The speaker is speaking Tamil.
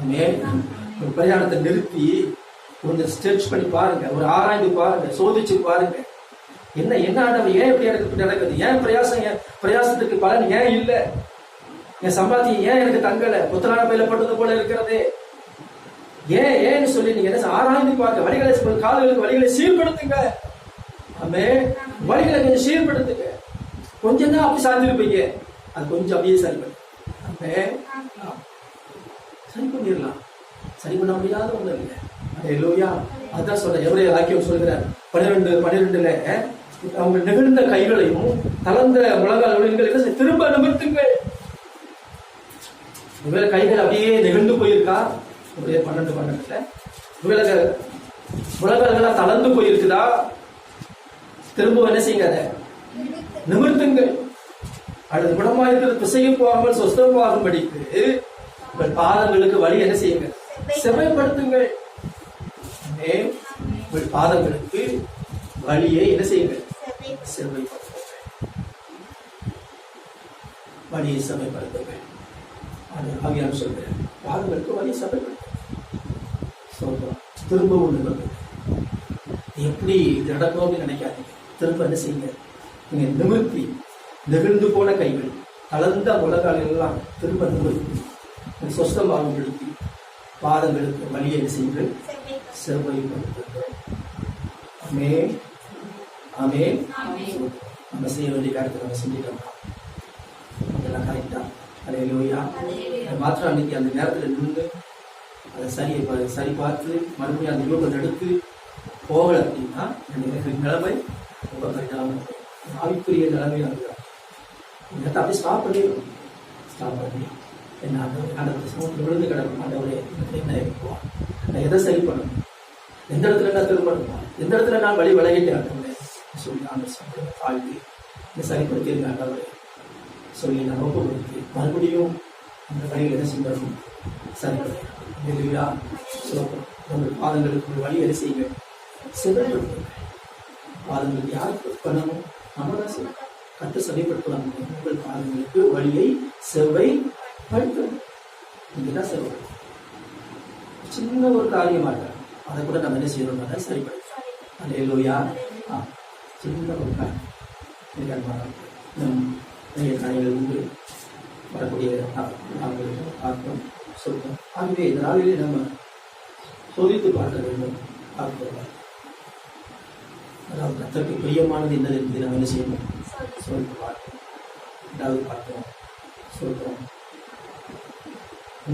ஒரு பிரயாணத்தை நிறுத்தி கொஞ்சம் ஸ்டெச் பண்ணி பாருங்க ஒரு ஆராய்ந்து பாருங்க சோதிச்சு பாருங்க. என்ன என்ன ஆண்டவர் ஏன் இப்படி எனக்கு நடக்குது? ஏன் பிரயாசம் ஏன் பிரயாசத்துக்கு பலன் ஏன் இல்லை? என் சம்பாத்தியம் ஏன் எனக்கு தங்கல? புத்தனான பையில பட்டது போல இருக்கிறதே. ஏன் ஏன்னு சொல்லி நீங்க என்ன ஆராய்ந்து பாருங்க. வழிகளை காதுகளுக்கு வழிகளை சீர்படுத்துங்க. ஆமே வழிகளை கொஞ்சம் சீர்படுத்துங்க. கொஞ்சம் தான் அப்படி சார்ந்திருப்பீங்க அது கொஞ்சம் அப்படியே சரி பண்ணு. சரி பண்ணிடலாம். சரி பண்ண முடியாத ஒன்றும் இல்லை. லோயா அதான் சொல்ல எவரைய வாக்கியம் சொல்கிறார். பன்னிரெண்டு பன்னிரெண்டுல அவங்க நெகிழ்ந்த கைகளையும் தளர்ந்த முழங்கால் திரும்ப நிமிர்த்துங்கள். ஒருவேளை கைகள் அப்படியே நெகிழ்ந்து போயிருக்கா? ஒரே பன்னெண்டு பன்னெண்டுல ஒருவேளை முழங்கால்கள்லாம் தளர்ந்து போயிருக்குதா? திரும்ப என்ன செய்யுங்க அதை நிமிர்த்துங்கள். அல்லது குணமாயிருக்கிற திசையும் போகாமல் சொஸ்தமாகும்படிக்கு உங்கள் பாதங்களுக்கு வழி என்ன செய்யுங்க செவைப்படுத்துங்கள் ஆமே. உங்கள் பாதங்களுக்கு வழியை என்ன செய்யுங்க செவைப்படுத்துங்கள் வழியை செவைப்படுத்துங்கள் அது ஆவியார் சொல்கிறேன் பாதங்களுக்கு வழியை செவைப்படுத்துங்கள் சொல்றோம். திரும்பவும் நிமிர்த்துங்க எப்படி இது நடக்கும் அப்படின்னு நினைக்காதீங்க. திரும்ப என்ன செய்யுங்க நீங்க நிமிர்த்தி நெகிழ்ந்து போன கைகள் தளர்ந்த முழங்கால் எல்லாம் திரும்ப நிமிர்த்தி. சொஸ்தமாகும்படுத்தி பாதங்களுக்கு வழியை செய்யுங்கள் செவ்வாய்ப்படுத்துங்கள் அமே அமே நம்ம செய்ய வேண்டிய காரியத்தை நம்ம செஞ்சுட்டோம்னா அதெல்லாம் கரெக்டா அதே லோயா மாத்திரம் அன்னைக்கு அந்த நேரத்தில் நின்று அதை சரி சரி பார்த்து மறுபடியும் அந்த யோகத்தை எடுத்து போகலை அப்படின்னா எனக்கு நிலைமை ரொம்ப கரெக்டாக ஆவிக்குரிய நிலைமையாக இருக்கிறார் இந்த அப்படியே ஸ்டாப் பண்ணிடணும். ஸ்டாப் பண்ணி என்ன ஆண்டவர் சமூகத்தில் விழுந்து கிடக்கும் ஆண்டவரே என்ன இப்போ நான் எதை சரி பண்ணணும்? எந்த இடத்துல நான் திரும்பணுமா எந்த இடத்துல நான் வழி விலகிட்டேன் ஆண்டவரே சொல்லி நான் சமூகத்தை தாழ்த்தி இந்த சரிப்படுத்தியிருங்க ஆண்டவரே சொல்லி நான் ஒப்புப்படுத்தி மறுபடியும் அந்த வழியில் என்ன செஞ்சிடணும் சரிப்படுத்தி இல்லையா சோகம் உங்கள் பாதங்களுக்கு ஒரு வழி என்ன செய்யுங்க சிதறப்படுத்துங்க பாதங்களுக்கு யாருக்கு பண்ணணும்? நம்ம தான் செய்யணும் கத்து உங்கள் பாதங்களுக்கு வழியை செவ்வை படுத்தணும் நீங்க தான் செவ்வை சின்ன ஒரு காரியமா இருக்க? அதை கூட நம்ம என்ன செய்யணும் சரிப்படுத்தணும் அதே லோயா ஆ சின்ன ஒரு காரியம். நம் நிறைய காரியங்கள் உண்டு. வரக்கூடிய நாங்கள் பார்த்தோம் சொல்றோம் ஆகவே இந்த நாளிலே நம்ம சோதித்து பார்க்க வேண்டும். பார்க்கிறோம் அதாவது கத்தருக்கு பிரியமானது என்னது என்பதை நம்ம என்ன செய்யணும்? சோதித்து பார்க்கணும். ரெண்டாவது பார்த்தோம் சொல்றோம்